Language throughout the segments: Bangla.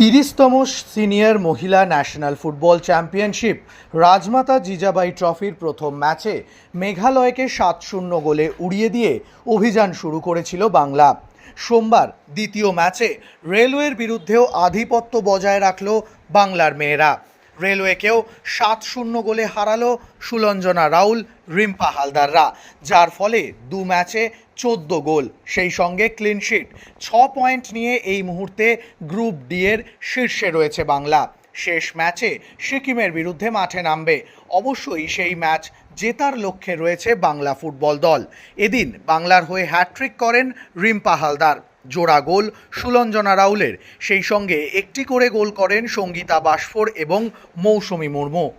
তিরিশতম সিনিয়র মহিলা national football championship, Rajmata Jijabai ট্রফির প্রথম ম্যাচে মেঘালয়কে সাত শূন্য গোলে উড়িয়ে দিয়ে অভিযান শুরু করেছিল বাংলা। সোমবার দ্বিতীয় ম্যাচে রেলওয়ের বিরুদ্ধেও আধিপত্য বজায় রাখল বাংলার মেয়েরা। রেলওয়েকেও সাত শূন্য গোলে হারালো সুলঞ্জনা রাউল, রিম্পা হালদাররা, যার ফলে দু ম্যাচে চোদ্দ গোল। সেই সঙ্গে ক্লিনশিট ছ পয়েন্ট নিয়ে এই মুহূর্তে গ্রুপ ডি এর শীর্ষে রয়েছে বাংলা। শেষ ম্যাচে সিকিমের বিরুদ্ধে মাঠে নামবে। অবশ্যই সেই ম্যাচ জেতার লক্ষ্যে রয়েছে বাংলা ফুটবল দল। এদিন বাংলার হয়ে হ্যাট্রিক করেন রিম্পা হালদার। জোড়া গোল সুলঞ্জনা রাউলের। সেই সঙ্গে একটি করে গোল করেন সঙ্গীতা বাসফোর এবং মৌসুমি মুর্মু।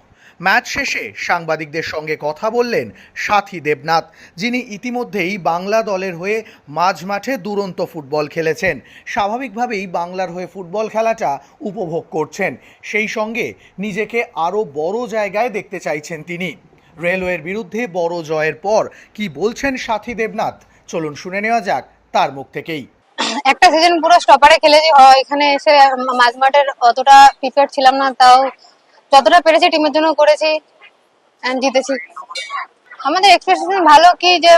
ম্যাচ শেষে সাংবাদিকদের সঙ্গে কথা বললেন সাথী দেবনাথ, যিনি ইতিমধ্যেই বাংলা দলের হয়ে মাঝ মাঠে দুরন্ত ফুটবল খেলেছেন। স্বাভাবিকভাবেই বাংলার হয়ে ফুটবল খেলাটা উপভোগ করছেন। সেই সঙ্গে নিজেকে আরও বড় জায়গায় দেখতে চাইছেন তিনি। রেলওয়ের বিরুদ্ধে বড় জয়ের পর কি বলছেন সাথী দেবনাথ? চলুন শুনে নেওয়া যাক তার মুখ থেকেই। একটা সিজন পুরো স্টপারে খেলেছি। এখানে এসে মাঝ মাঠের অতটা প্রিপেয়ার ছিলাম না, তাও যতটা পেরেছি টিমের জন্য করেছি জিতেছি। আমাদের এক্সপেকটেশন ভালো কি যে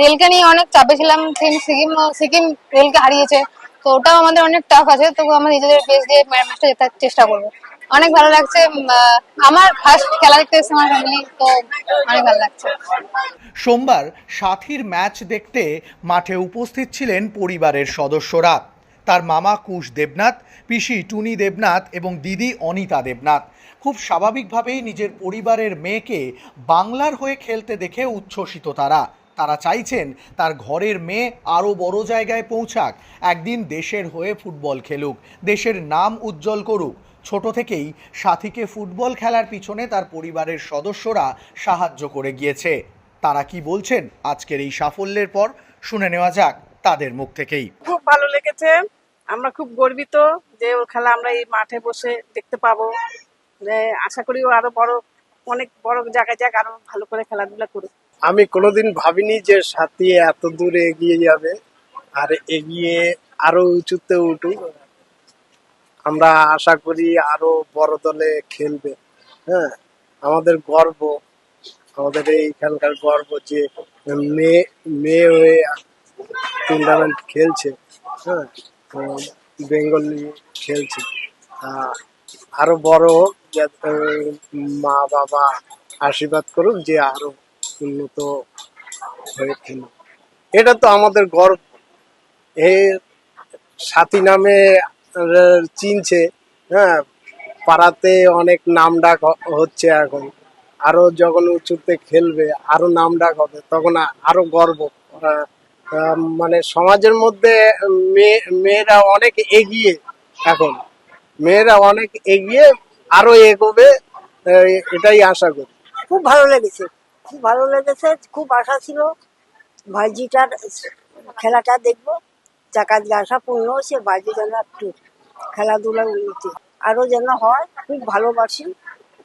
রেলকে নিয়ে অনেক চাপে ছিলাম। সিকিম সিকিম রেলকে হারিয়েছে। তো ওটাও আমাদের অনেক টাফ আছে, তবু আমরা নিজেদের বেস দিয়ে ম্যাচটা জেতার চেষ্টা করব। অনেক ভালো লাগছে। আমার ফার্স্ট খেলা দেখতে আমার ফ্যামিলি তো অনেক ভালো লাগছে। সোমবার সাথীর ম্যাচ দেখতে মাঠে উপস্থিত ছিলেন পরিবারের সদস্যরা। তার মামা কুশ দেবনাথ, পিসি টুনি দেবনাথ এবং দিদি অনিতা দেবনাথ। খুব স্বাভাবিকভাবেই নিজের পরিবারের মেয়েকে বাংলার হয়ে খেলতে দেখে উচ্ছ্বসিত তারা। তারা চাইছেন তার ঘরের মেয়ে আরও বড় জায়গায় পৌঁছাক। একদিন দেশের হয়ে ফুটবল খেলুক, দেশের নাম উজ্জ্বল করুক। ছোট থেকেই সাথীকে ফুটবল খেলার পিছনে তার পরিবারের সদস্যরা সাহায্য করে গিয়েছে। তারা কি বলছেন? আজকের এই সাফল্যের পর শুনে নেওয়া যাক তাদের মুখ থেকেই। খুব ভালো লেগেছে। আমরা খুব গর্বিত যে ওর খেলা আমরা এই মাঠে বসে দেখতে পাবো। আশা করি ও আরও বড় অনেক বড় জায়গায় যাক আরও ভালো করে খেলাধুলা করুক। আমি কোনোদিন ভাবিনি যে সাথী এত দূরে এগিয়ে যাবে আর এগিয়ে আরও উঁচুতে উঠুক। আমরা আশা করি আরও বড় দলে খেলবে। হ্যাঁ আমাদের গর্ব, আমাদের এইখানকার গর্ব যে মেয়ে মেয়ে হয়ে টুর্নামেন্ট খেলছে। হ্যাঁ বেঙ্গল নিয়ে খেলছে। আরও বড় হোক মা বাবা আশীর্বাদ করুক যে আরও উন্নত হয়ে খেলুক। এটা তো আমাদের গর্ব। এ সাথী নামে চিনছে হ্যাঁ পাড়াতে অনেক নাম ডাক হচ্ছে এখন। আরও যখন উঁচুতে খেলবে, আরও নাম ডাক হবে, তখন আ- আরও গর্ব। মানে সমাজের মধ্যে মেয়ে মেয়েরা অনেক এগিয়ে এখন। মেয়েরা অনেক এগিয়ে আরও এগোবে এটাই আশা করি। খুব ভালো লেগেছে, খুব ভালো লেগেছে, খুব আশা ছিল। ভাইজিটার খেলাটা দেখব। দিয়ে আশা পূর্ণ সে বাজে যেন একটু খেলাধুলা উন্নতি। আরও আরও যেন হয়, খুব ভালোবাসি,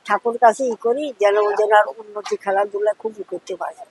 ঠাকুর কাছে ই করি, যেন যেন আর উন্নতি, খেলাধুলা খুব করতে পারে।